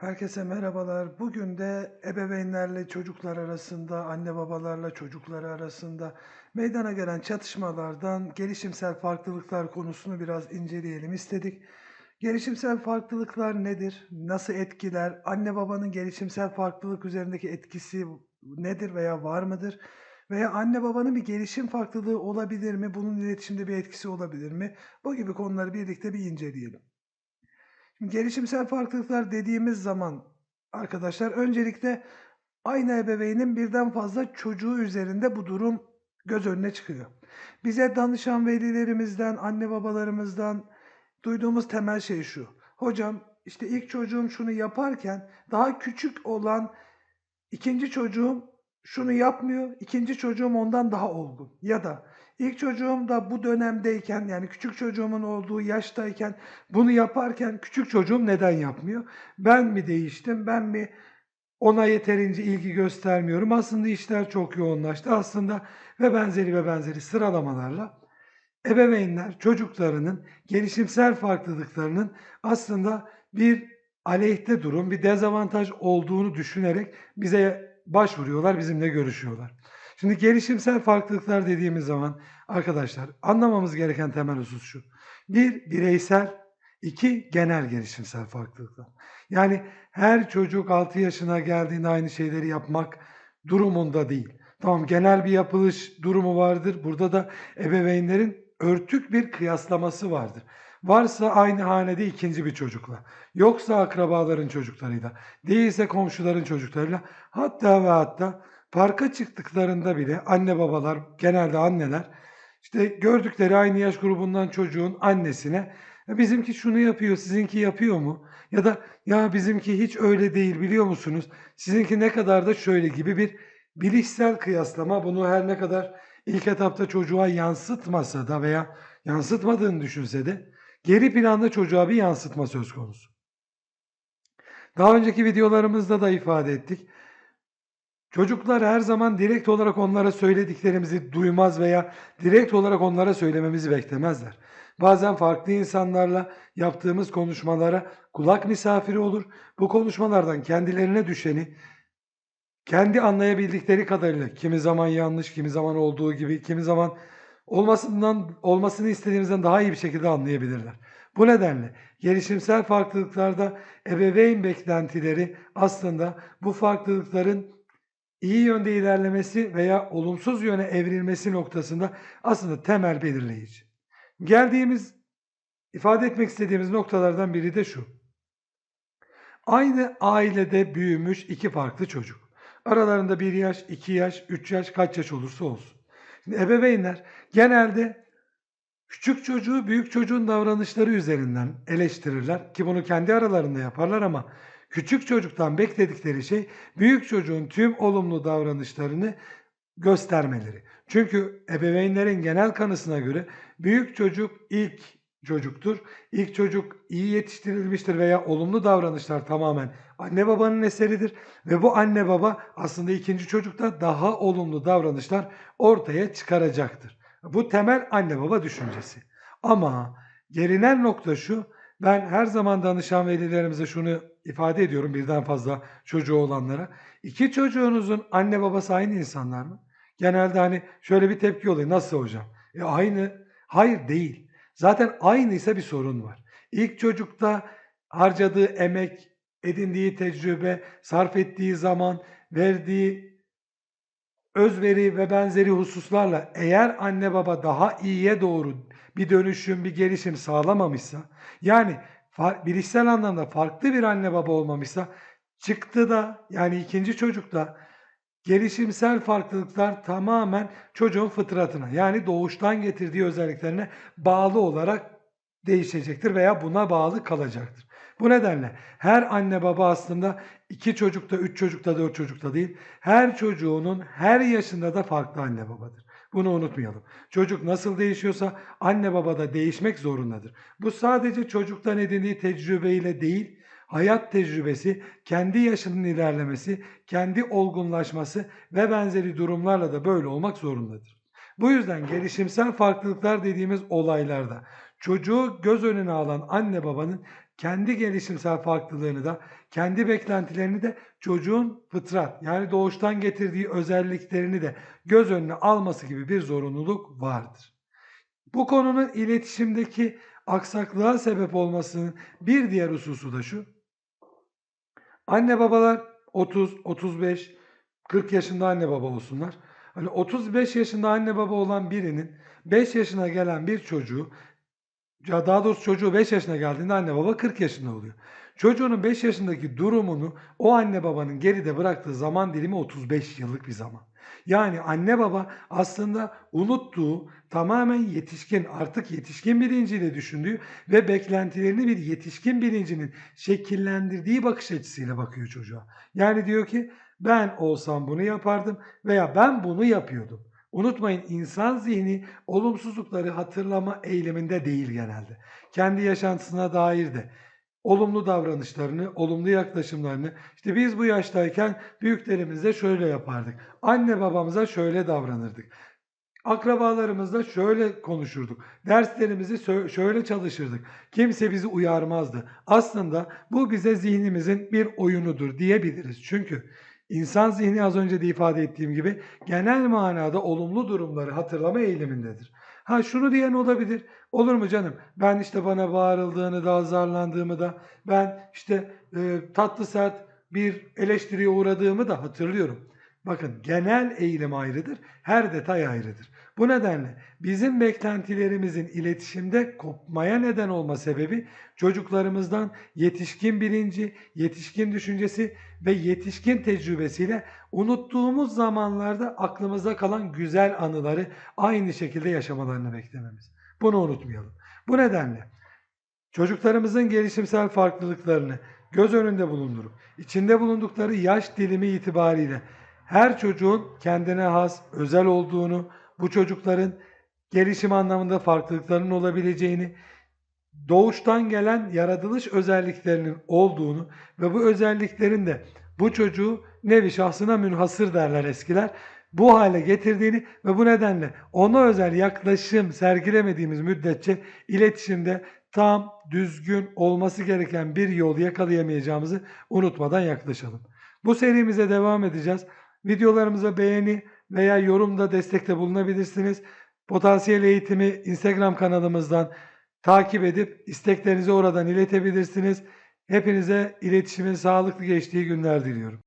Herkese merhabalar. Bugün de ebeveynlerle çocuklar arasında, anne babalarla çocuklar arasında meydana gelen çatışmalardan gelişimsel farklılıklar konusunu biraz inceleyelim istedik. Gelişimsel farklılıklar nedir? Nasıl etkiler? Anne babanın gelişimsel farklılık üzerindeki etkisi nedir veya var mıdır? Veya anne babanın bir gelişim farklılığı olabilir mi? Bunun iletişimde bir etkisi olabilir mi? Bu gibi konuları birlikte bir inceleyelim. Gelişimsel farklılıklar dediğimiz zaman arkadaşlar öncelikle aynı ebeveynin birden fazla çocuğu üzerinde bu durum göz önüne çıkıyor. Bize danışan velilerimizden, anne babalarımızdan duyduğumuz temel şey şu. Hocam işte ilk çocuğum şunu yaparken daha küçük olan ikinci çocuğum şunu yapmıyor, ikinci çocuğum ondan daha olgun. Ya da ilk çocuğum da bu dönemdeyken yani küçük çocuğumun olduğu yaştayken bunu yaparken küçük çocuğum neden yapmıyor? Ben mi değiştim? Ben mi ona yeterince ilgi göstermiyorum? Aslında işler çok yoğunlaştı. Aslında ve benzeri ve benzeri sıralamalarla ebeveynler çocuklarının gelişimsel farklılıklarının aslında bir aleyhte durum, bir dezavantaj olduğunu düşünerek bize başvuruyorlar, bizimle görüşüyorlar. Şimdi gelişimsel farklılıklar dediğimiz zaman arkadaşlar anlamamız gereken temel husus şu. Bir, bireysel, iki, genel gelişimsel farklılıklar. Yani her çocuk 6 yaşına geldiğinde aynı şeyleri yapmak durumunda değil. Tamam genel bir yapılış durumu vardır. Burada da ebeveynlerin örtük bir kıyaslaması vardır. Varsa aynı hanede ikinci bir çocukla, yoksa akrabaların çocuklarıyla, değilse komşuların çocuklarıyla, hatta ve hatta parka çıktıklarında bile anne babalar, genelde anneler, işte gördükleri aynı yaş grubundan çocuğun annesine "Ya bizimki şunu yapıyor, sizinki yapıyor mu? Ya da ya bizimki hiç öyle değil biliyor musunuz? Sizinki ne kadar da şöyle gibi bir bilişsel kıyaslama. Bunu her ne kadar ilk etapta çocuğa yansıtmasa da veya yansıtmadığını düşünse de geri planda çocuğa bir yansıtma söz konusu. Daha önceki videolarımızda da ifade ettik. Çocuklar her zaman direkt olarak onlara söylediklerimizi duymaz veya direkt olarak onlara söylememizi beklemezler. Bazen farklı insanlarla yaptığımız konuşmalara kulak misafiri olur. Bu konuşmalardan kendilerine düşeni kendi anlayabildikleri kadarıyla kimi zaman yanlış, kimi zaman olduğu gibi, kimi zaman olmasından olmasını istediğimizden daha iyi bir şekilde anlayabilirler. Bu nedenle gelişimsel farklılıklarda ebeveyn beklentileri aslında bu farklılıkların iyi yönde ilerlemesi veya olumsuz yöne evrilmesi noktasında aslında temel belirleyici. Geldiğimiz, ifade etmek istediğimiz noktalardan biri de şu. Aynı ailede büyümüş iki farklı çocuk. Aralarında bir yaş, iki yaş, üç yaş, kaç yaş olursa olsun. Şimdi ebeveynler genelde küçük çocuğu büyük çocuğun davranışları üzerinden eleştirirler ki bunu kendi aralarında yaparlar ama küçük çocuktan bekledikleri şey büyük çocuğun tüm olumlu davranışlarını göstermeleri. Çünkü ebeveynlerin genel kanısına göre büyük çocuk ilk çocuktur. İlk çocuk iyi yetiştirilmiştir veya olumlu davranışlar tamamen anne babanın eseridir ve bu anne baba aslında ikinci çocukta daha olumlu davranışlar ortaya çıkaracaktır. Bu temel anne baba düşüncesi. Ama gelinen nokta şu, ben her zaman danışan velilerimize şunu ifade ediyorum birden fazla çocuğu olanlara. İki çocuğunuzun anne babası aynı insanlar mı? Genelde hani şöyle bir tepki oluyor. Nasıl hocam? E aynı. Hayır değil. Zaten aynıysa bir sorun var. İlk çocukta harcadığı emek, edindiği tecrübe, sarf ettiği zaman, verdiği özveri ve benzeri hususlarla eğer anne baba daha iyiye doğru bir dönüşüm, bir gelişim sağlamamışsa, yani bilişsel anlamda farklı bir anne baba olmamışsa, çıktı da yani ikinci çocukta gelişimsel farklılıklar tamamen çocuğun fıtratına yani doğuştan getirdiği özelliklerine bağlı olarak değişecektir veya buna bağlı kalacaktır. Bu nedenle her anne baba aslında iki çocukta, üç çocukta, dört çocukta değil, her çocuğunun her yaşında da farklı anne babadır. Bunu unutmayalım. Çocuk nasıl değişiyorsa anne baba da değişmek zorundadır. Bu sadece çocuktan edindiği tecrübeyle değil, hayat tecrübesi, kendi yaşının ilerlemesi, kendi olgunlaşması ve benzeri durumlarla da böyle olmak zorundadır. Bu yüzden gelişimsel farklılıklar dediğimiz olaylarda çocuğu göz önüne alan anne babanın kendi gelişimsel farklılığını da, kendi beklentilerini de çocuğun fıtrat yani doğuştan getirdiği özelliklerini de göz önüne alması gibi bir zorunluluk vardır. Bu konunun iletişimdeki aksaklığa sebep olmasının bir diğer hususu da şu. Anne babalar 30, 35, 40 yaşında anne baba olsunlar. Hani 35 yaşında anne baba olan birinin 5 yaşına gelen bir çocuğu ya daha doğrusu çocuğu 5 yaşına geldiğinde anne baba 40 yaşında oluyor. Çocuğunun 5 yaşındaki durumunu o anne babanın geride bıraktığı zaman dilimi 35 yıllık bir zaman. Yani anne baba aslında unuttuğu tamamen yetişkin artık yetişkin bilinciyle düşündüğü ve beklentilerini bir yetişkin bilincinin şekillendirdiği bakış açısıyla bakıyor çocuğa. Yani diyor ki ben olsam bunu yapardım veya ben bunu yapıyordum. Unutmayın insan zihni olumsuzlukları hatırlama eğiliminde değil genelde. Kendi yaşantısına dair de olumlu davranışlarını, olumlu yaklaşımlarını işte biz bu yaştayken büyüklerimizle şöyle yapardık. Anne babamıza şöyle davranırdık. Akrabalarımızla şöyle konuşurduk. Derslerimizi şöyle çalışırdık. Kimse bizi uyarmazdı. Aslında bu bize zihnimizin bir oyunudur diyebiliriz. Çünkü insan zihni az önce de ifade ettiğim gibi genel manada olumlu durumları hatırlama eğilimindedir. Ha şunu diyen olabilir. Olur mu canım? Ben işte bana bağırıldığını da azarlandığımı da ben işte e, tatlı sert bir eleştiriye uğradığımı da hatırlıyorum. Bakın genel eğilim ayrıdır, her detay ayrıdır. Bu nedenle bizim beklentilerimizin iletişimde kopmaya neden olma sebebi çocuklarımızdan yetişkin bilinci, yetişkin düşüncesi ve yetişkin tecrübesiyle unuttuğumuz zamanlarda aklımızda kalan güzel anıları aynı şekilde yaşamalarını beklememiz. Bunu unutmayalım. Bu nedenle çocuklarımızın gelişimsel farklılıklarını göz önünde bulundurup içinde bulundukları yaş dilimi itibariyle her çocuğun kendine has, özel olduğunu, bu çocukların gelişim anlamında farklılıklarının olabileceğini, doğuştan gelen yaratılış özelliklerinin olduğunu ve bu özelliklerin de bu çocuğu nevi şahsına münhasır derler eskiler. Bu hale getirdiğini ve bu nedenle ona özel yaklaşım sergilemediğimiz müddetçe iletişimde tam, düzgün olması gereken bir yol yakalayamayacağımızı unutmadan yaklaşalım. Bu serimize devam edeceğiz. Videolarımıza beğeni veya yorumda destekte bulunabilirsiniz. Potansiyel Eğitimi Instagram kanalımızdan takip edip isteklerinizi oradan iletebilirsiniz. Hepinize iletişimin sağlıklı geçtiği günler diliyorum.